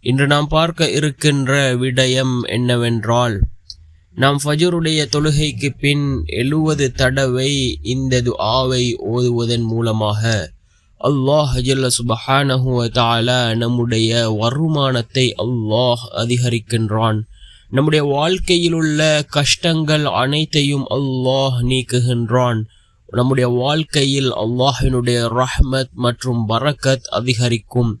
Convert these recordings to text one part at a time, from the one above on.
இன்று நாம் பார்க்க இருக்கின்ற விடயம் என்னவென்றால் நாம் ஃபஜருடைய தொழுகைக்கு பின் எழுவது தடவை இந்த ஆவை ஓதுவதன் மூலமாக அல்லாஹ் ஜல்ல சுபஹானஹு நம்முடைய வருமானத்தை அல்லாஹ் அதிகரிக்கின்றான். நம்முடைய வாழ்க்கையில் உள்ள கஷ்டங்கள் அனைத்தையும் அல்லாஹ் நீக்குகின்றான். நம்முடைய வாழ்க்கையில் அல்லாஹினுடைய ரஹ்மத் மற்றும் பரக்கத் அதிகரிக்கும்.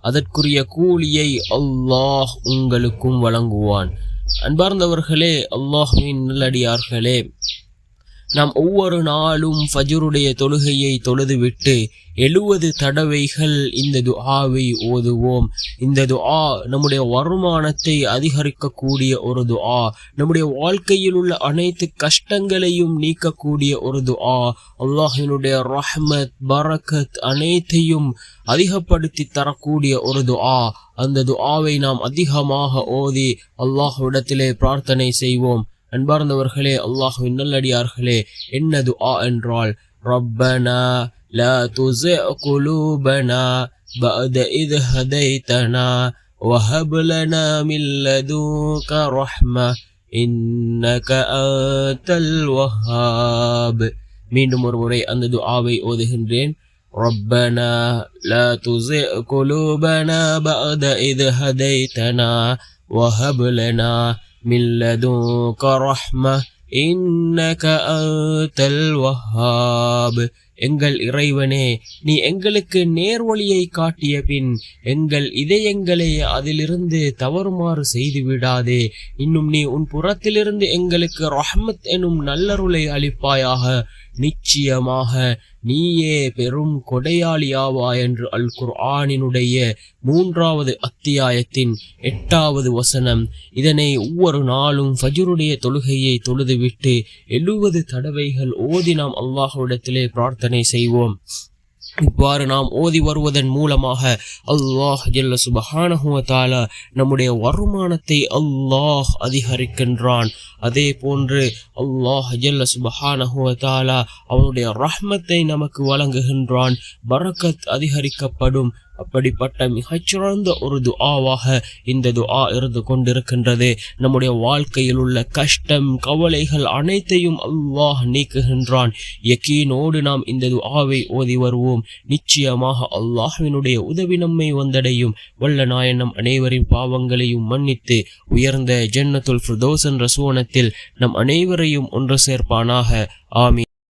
அதற்குரிய கூலியை அல்லாஹ் உங்களுக்கும் வழங்குவான். அன்பார்ந்தவர்களே அல்லாஹுவின் நல்லடியார்களே நாம் ஒவ்வொரு நாளும் ஃபஜருடைய தொழுகையை தொழுதுவிட்டு எழுவது தடவைகள் இந்த துஆவை ஓதுவோம். இந்த துஆ நம்முடைய வருமானத்தை அதிகரிக்கக்கூடிய ஒரு துஆ நம்முடைய வாழ்க்கையில் உள்ள அனைத்து கஷ்டங்களையும் நீக்கக்கூடிய ஒரு துஆ. அல்லாஹினுடைய ரஹ்மத் பரக்கத் அனைத்தையும் அதிகப்படுத்தி தரக்கூடிய ஒரு துஆ. அந்த துஆவை நாம் அதிகமாக ஓதி அல்லாஹ்விடத்திலே பிரார்த்தனை செய்வோம். அன்பார்ந்தவர்களே அல்லாஹுவின் நல்லடியார்களே என்ன துஆ என்றால் ரப்பனா لا تزغ قلوبنا بعد إذ هديتنا وهب لنا من لدنك رحمة إنك أنت الوهاب மீண்டும் ஒரு முறை அந்த துஆவை ஓதுகின்றேன் ربنا لا تزغ قلوبنا بعد إذ هديتنا وهب لنا من لدنك رحمة إنك أنت الوهاب எங்கள் இறைவனே நீ எங்களுக்கு நேர்வழியை காட்டிய பின் எங்கள் இதயங்களை அதிலிருந்து தவறுமாறு செய்து விடாதே இன்னும் நீ உன் புறத்திலிருந்து எங்களுக்கு ரஹ்மத் எனும் நல்லருளை அளிப்பாயாக நிச்சயமாக நீயே பெரும் கொடையாளியாவா என்று அல் குர்ஆனினுடைய மூன்றாவது அத்தியாயத்தின் எட்டாவது வசனம். இதனை ஒவ்வொரு நாளும் ஃபஜருடைய தொழுகையை தொழுதுவிட்டு எழுபது தடவைகள் ஓதி நாம் அல்லாஹ்விடத்திலே பிரார்த்தனை செய்வோம். இவ்வாறு நாம் ஓதி வருவதன் மூலமாக அல்லாஹ் ஜல்ல சுபஹானஹுவ தாலா நம்முடைய வருமானத்தை அல்லாஹ் அதிகரிக்கின்றான். அதே போன்று அல்லாஹ் ஜல்ல சுபஹானஹுவ தாலா அவனுடைய ரஹ்மத்தை நமக்கு வழங்குகின்றான். பரக்கத் அதிகரிக்கப்படும். அப்படிப்பட்ட மிகச்சிறந்த ஒரு துஆவாக இந்த துஆ இருந்து கொண்டிருக்கின்றது. நம்முடைய வாழ்க்கையில் உள்ள கஷ்டம் கவலைகள் அனைத்தையும் அல்லாஹ் நீக்குகின்றான். யக்கீனோடு நாம் இந்த துஆவை ஓதி வருவோம். நிச்சயமாக அல்லாஹ்வினுடைய உதவி நம்மை வந்தடையும். வல்ல நாயனம் அனைவரின் பாவங்களையும் மன்னித்து உயர்ந்த ஜன்னத்துல் ஃபிர்தோசன் ரசூனத்தில் நம் அனைவரையும் ஒன்று சேர்ப்பானாக. ஆமி